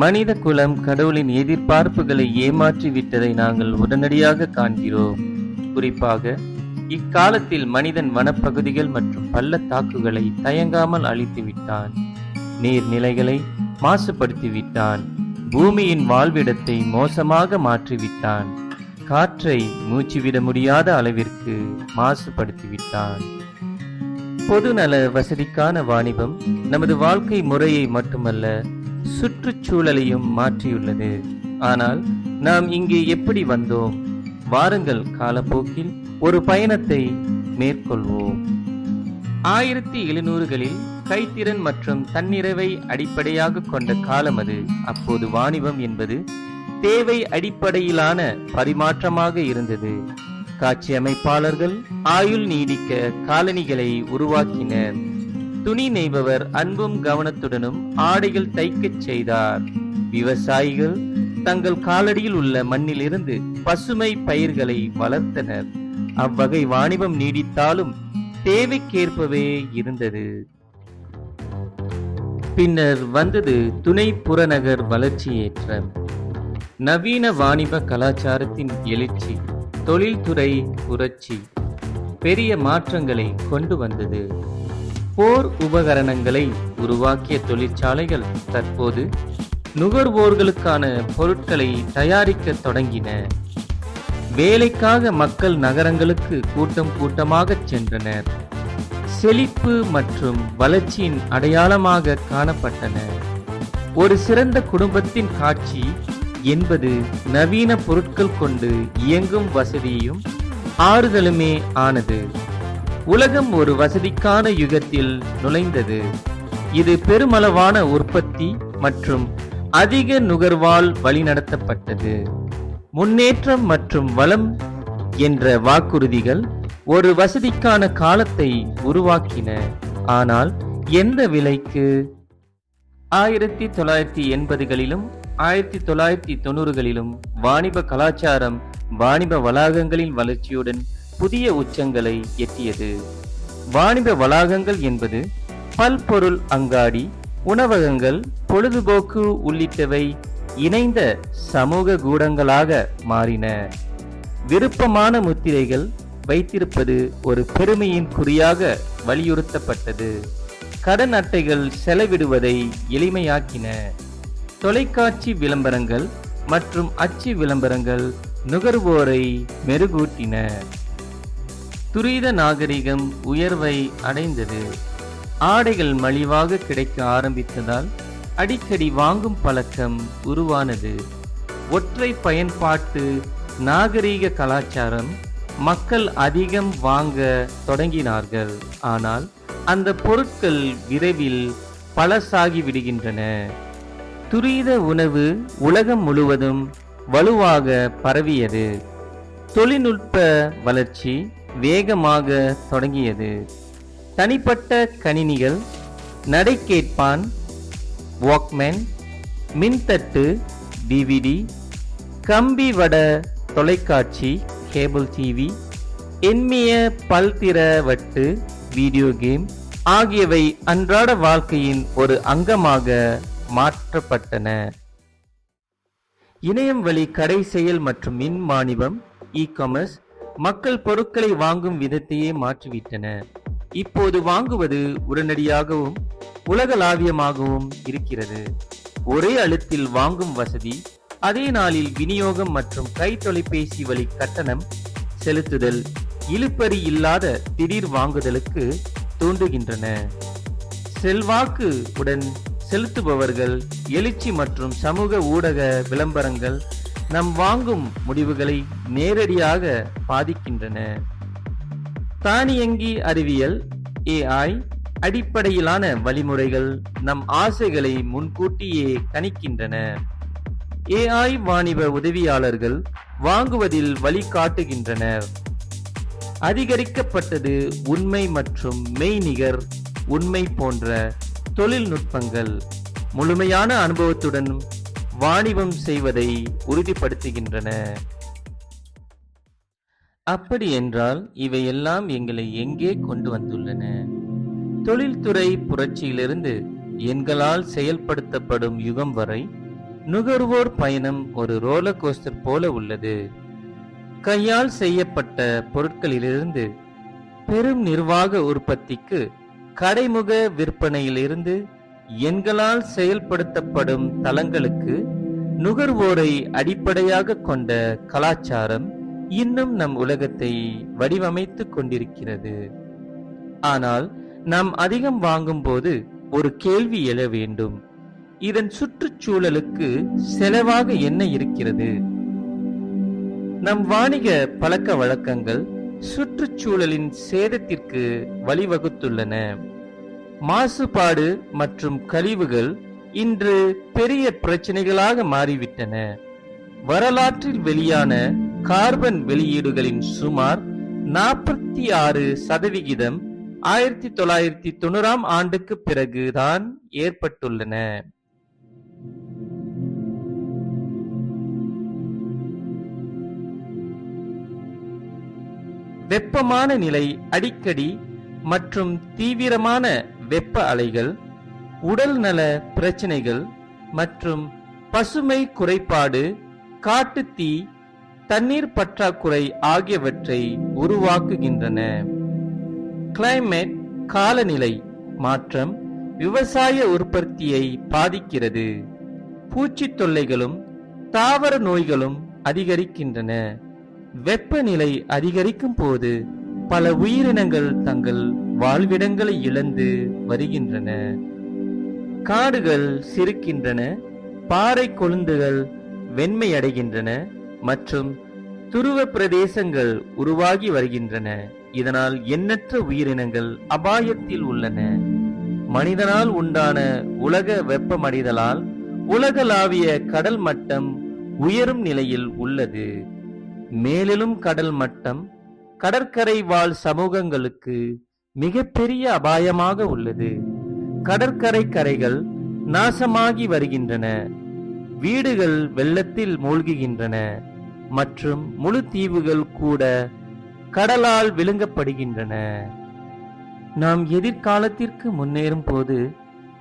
மனித குலம் கடவுளின் எதிர்பார்ப்புகளை ஏமாற்றி விட்டதை நாங்கள் உடனடியாக காண்கிறோம். குறிப்பாக இக்காலத்தில் மனிதன் வனப்பகுதிகள் மற்றும் பள்ளத்தாக்குகளை தயங்காமல் அழித்து விட்டான் நீர்நிலைகளை மாசுபடுத்தி விட்டான் பூமியின் வாழ்விடத்தை மோசமாக மாற்றிவிட்டான். காற்றை மூச்சுவிட முடியாத அளவிற்கு மாசுபடுத்தி விட்டான் பொதுநல வசதிக்கான வாணிபம் நமது வாழ்க்கை முறையை மட்டுமல்ல சுற்றுச்சூழலையும் மாற்றியுள்ளது. ஆனால் நாம் இங்கே எப்படி வந்தோம்? வாருங்கள் காலப்போக்கில் ஒரு பயணத்தை மேற்கொள்வோம். ஆயிரத்தி எழுநூறுகளில் கைத்திறன் மற்றும் தன்னிறைவை அடிப்படையாக கொண்ட காலம் அது. அப்போது வாணிபம் என்பது தேவை அடிப்படையிலான பரிமாற்றமாக இருந்தது. காட்சி அமைப்பாளர்கள் ஆயுள் நீடிக்க காலணிகளை உருவாக்கினர். துணி நெய்பவர் அன்பும் கவனத்துடனும் ஆடைகள் தைக்கச் செய்தார். விவசாயிகள் தங்கள் காலடியில் உள்ள மண்ணிலிருந்து பசுமை பயிர்களை வளர்த்தனர். அவ்வகை வாணிபம் நீடித்தாலும் தேவைக்கேற்பவே இருந்தது. பின்னர் வந்தது துணை புறநகர் வளர்ச்சியேற்றம். நவீன வாணிப கலாச்சாரத்தின் எழுச்சி தொழில்துறை புரட்சி பெரிய மாற்றங்களை கொண்டு வந்தது. போர் உபகரணங்களை உருவாக்கிய தொழிற்சாலைகள் தற்போது நுகர்வோர்களுக்கான பொருட்களை தயாரிக்க தொடங்கின. வேலைக்காக மக்கள் நகரங்களுக்கு கூட்டம் கூட்டமாகச் சென்றனர். செழிப்பு மற்றும் வளர்ச்சியின் அடையாளமாக காணப்பட்டன. ஒரு சிறந்த குடும்பத்தின் காட்சி என்பது நவீன பொருட்கள் கொண்டு இயங்கும் வசதியும் ஆறுதலுமே ஆனது. உலகம் ஒரு வசதிக்கான யுகத்தில் நுழைந்தது. இது பெருமளவான உற்பத்தி மற்றும் அதிக நுகர்வால் வழிநடத்தப்பட்டது. முன்னேற்றம் மற்றும் வளம் என்ற வாக்குறுதிகள் ஒரு வசதிக்கான காலத்தை உருவாக்கின. ஆனால் எந்த விலைக்கு? ஆயிரத்தி தொள்ளாயிரத்தி எண்பதுகளிலும் ஆயிரத்தி தொள்ளாயிரத்தி தொண்ணூறுகளிலும் வாணிப கலாச்சாரம் வாணிப வளாகங்களின் வளர்ச்சியுடன் புதிய உச்சங்களை எட்டியது. வாணிப வளாகங்கள் என்பது பல்பொருள் அங்காடி உணவகங்கள் பொழுதுபோக்கு உள்ளிட்டவை இணைந்த சமூக கூடங்களாக மாறின. விருப்பமான முத்திரைகள் வைத்திருப்பது ஒரு பெருமையின் குறியாக வலியுறுத்தப்பட்டது. கடன் அட்டைகள் செலவிடுவதை எளிமையாக்கின. தொலைக்காட்சி விளம்பரங்கள் மற்றும் அச்சு விளம்பரங்கள் நுகர்வோரை மெருகூட்டின. துரித நாகரிகம் உயர்வை அடைந்தது. ஆடைகள் மலிவாக கிடைக்க ஆரம்பித்ததால் அடிக்கடி வாங்கும் பழக்கம் உருவானது. ஒற்றை பயன்பாட்டு நாகரீக கலாச்சாரம் மக்கள் அதிகம் வாங்க தொடங்கினார்கள். ஆனால் அந்த பொருட்கள் விரைவில் பழசாகி விடுகின்றன. துரித உணவு உலகம் முழுவதும் வலுவாக பரவியது. தொழில்நுட்ப வளர்ச்சி வேகமாக தொடங்கியது. தனிப்பட்ட கணினிகள் நடைக்கேட்பான் வாக்மேன் மின்தட்டு டிவிடி கம்பி வட தொலைக்காட்சி கேபிள் டிவி எண்மிய பல்திற வட்டு வீடியோ கேம் ஆகியவை அன்றாட வாழ்க்கையின் ஒரு அங்கமாக மாற்றப்பட்டன. இணையம் வழி கடை செயல் மற்றும் மின் வாணிபம் இ காமர்ஸ் மக்கள் பொருட்களை வாங்கும் விதத்தையே மாற்றிவிட்டன. இப்போது வாங்குவது உடனடியாகவும் உலகளாவியமாகவும் இருக்கிறது. ஒரே அழுத்தில் வாங்கும் வசதி அதே நாளில் விநியோகம் மற்றும் கை தொலைபேசி வழி கட்டணம் செலுத்துதல் இழுப்பறி இல்லாத திடீர் வாங்குதலுக்கு தூண்டுகின்றன. செல்வாக்கு உடன் செலுத்துபவர்கள் எழுச்சி மற்றும் சமூக ஊடக விளம்பரங்கள் நம் வாங்கும் முடிவுகளை நேரடியாக பாதிக்கின்றன. தானியங்கி அறிவியல் ஏஐ அடிப்படையிலான வழிமுறைகள் நம் ஆசைகளை முன்கூட்டியே கணிக்கின்றன. ஏஐ வாணிப உதவியாளர்கள் வாங்குவதில் வழிகாட்டுகின்றனர். அதிகரிக்கப்பட்டது உண்மை மற்றும் மெய்நிகர் உண்மை போன்ற தொழில்நுட்பங்கள். முழுமையான அனுபவத்துடன் வாணிபம் செய்வதை உறுதிப்படுத்துகின்றன. அப்படி என்றால் இவையெல்லாம் எங்களை எங்கே கொண்டு வந்துள்ளன? தொழில்துறை புரட்சியிலிருந்து எண்களால் செயல்படுத்தப்படும் யுகம் வரை நுகர்வோர் பயணம் ஒரு ரோலர் கோஸ்டர் போல உள்ளது. கையால் செய்யப்பட்ட பொருட்களிலிருந்து பெரும் நிர்வாக உற்பத்திக்கு கடைமுக விற்பனையிலிருந்து எண்களால் செயல்படுத்தப்படும் தளங்களுக்கு நுகர்வோரை அடிப்படையாக கொண்ட கலாச்சாரம் இன்னும் நம் உலகத்தை வடிவமைத்துக் கொண்டிருக்கிறது. ஆனால் நாம் அதிகம் வாங்கும்போது ஒரு கேள்வி எழ வேண்டும். இதன் சுற்றுச்சூழலுக்கு செலவாக என்ன இருக்கிறது? நம் வாணிக பழக்க வழக்கங்கள் சுற்றுச்சூழலின் சேதத்திற்கு வழிவகுத்துள்ளன. மாசுபாடு மற்றும் கழிவுகள் இன்று பெரிய பிரச்சனைகளாக மாறிவிட்டன. வரலாற்றில் வெளியான கார்பன் வெளியீடுகளின் சுமார் நாற்பத்தி ஆறு சதவிகிதம் ஆயிரத்தி தொள்ளாயிரத்தி தொண்ணூறாம் ஆண்டுக்கு பிறகுதான் ஏற்பட்டுள்ளன. வெப்பமான நிலை அடிக்கடி மற்றும் தீவிரமான வெப்ப அலைகள் உடல்நல பிரச்சனைகள் மற்றும் பசுமை குறைபாடு காட்டுத்தீ தண்ணீர் பற்றாக்குறை ஆகியவற்றை உருவாக்குகின்றன. கிளைமேட் காலநிலை மாற்றம் விவசாய உற்பத்தியை பாதிக்கிறது. பூச்சி தொல்லைகளும் தாவர நோய்களும் அதிகரிக்கின்றன. வெப்பநிலை அதிகரிக்கும் போது பல உயிரினங்கள் தங்கள் வாழ்விடங்களை இழந்து வருகின்றன. காடுகள் சிரிக்கின்றன பாறை கொழுந்துகள் வெண்மையடைகின்றன மற்றும் துருவ பிரதேசங்கள் உருவாகி வருகின்றன. இதனால் எண்ணற்ற உயிரினங்கள் அபாயத்தில் உள்ளன. மனிதனால் உண்டான உலக வெப்பமடைதலால் உலகளாவிய கடல் மட்டம் உயரும் நிலையில் உள்ளது. மேலும் கடல் மட்டம் கடற்கரை வாழ் சமூகங்களுக்கு மிகப்பெரிய அபாயமாக உள்ளது. கடற்கரை கரைகள் நாசமாகி வருகின்றன. வீடுகள் வெள்ளத்தில் மூழ்குகின்றன. மற்றும் முழு தீவுகள் கூட கடலால் விழுங்கப்படுகின்றன. நாம் எதிர்காலத்திற்கு முன்னேறும் போது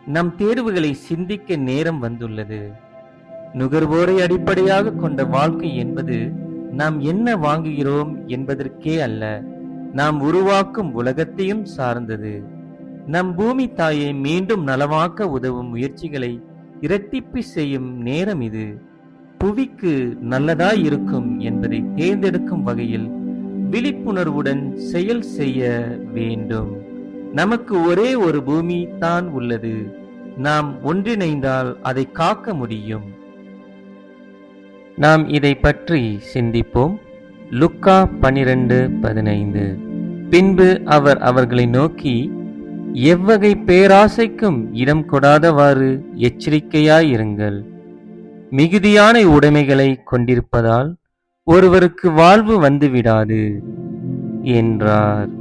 நம் தேர்வுகளை சிந்திக்க நேரம் வந்துள்ளது. நுகர்வோரை அடிப்படையாக கொண்ட வாழ்க்கை என்பது நாம் என்ன வாங்குகிறோம் என்பதற்கே அல்ல நாம் உருவாக்கும் உலகத்தையும் சார்ந்தது. நம் பூமி தாயை மீண்டும் நலமாக்க உதவும் முயற்சிகளை இரட்டிப்பு செய்யும் நேரம் இது. புவிக்கு நல்லதாய் இருக்கும் என்பதை தேர்ந்தெடுக்கும் வகையில் விழிப்புணர்வுடன் செயல் செய்ய வேண்டும். நமக்கு ஒரே ஒரு பூமி தான் உள்ளது. நாம் ஒன்றிணைந்தால் அதை காக்க முடியும். நாம் இதை பற்றி சிந்திப்போம். லுக்கா பனிரெண்டு பதினைந்து. பின்பு அவர் அவர்களை நோக்கி எவ்வகை பேராசைக்கும் இடம் கொடாதவாறு எச்சரிக்கையாயிருங்கள். மிகுதியான உடைமைகளை கொண்டிருப்பதால் ஒருவருக்கு வாழ்வு வந்துவிடாது என்றார்.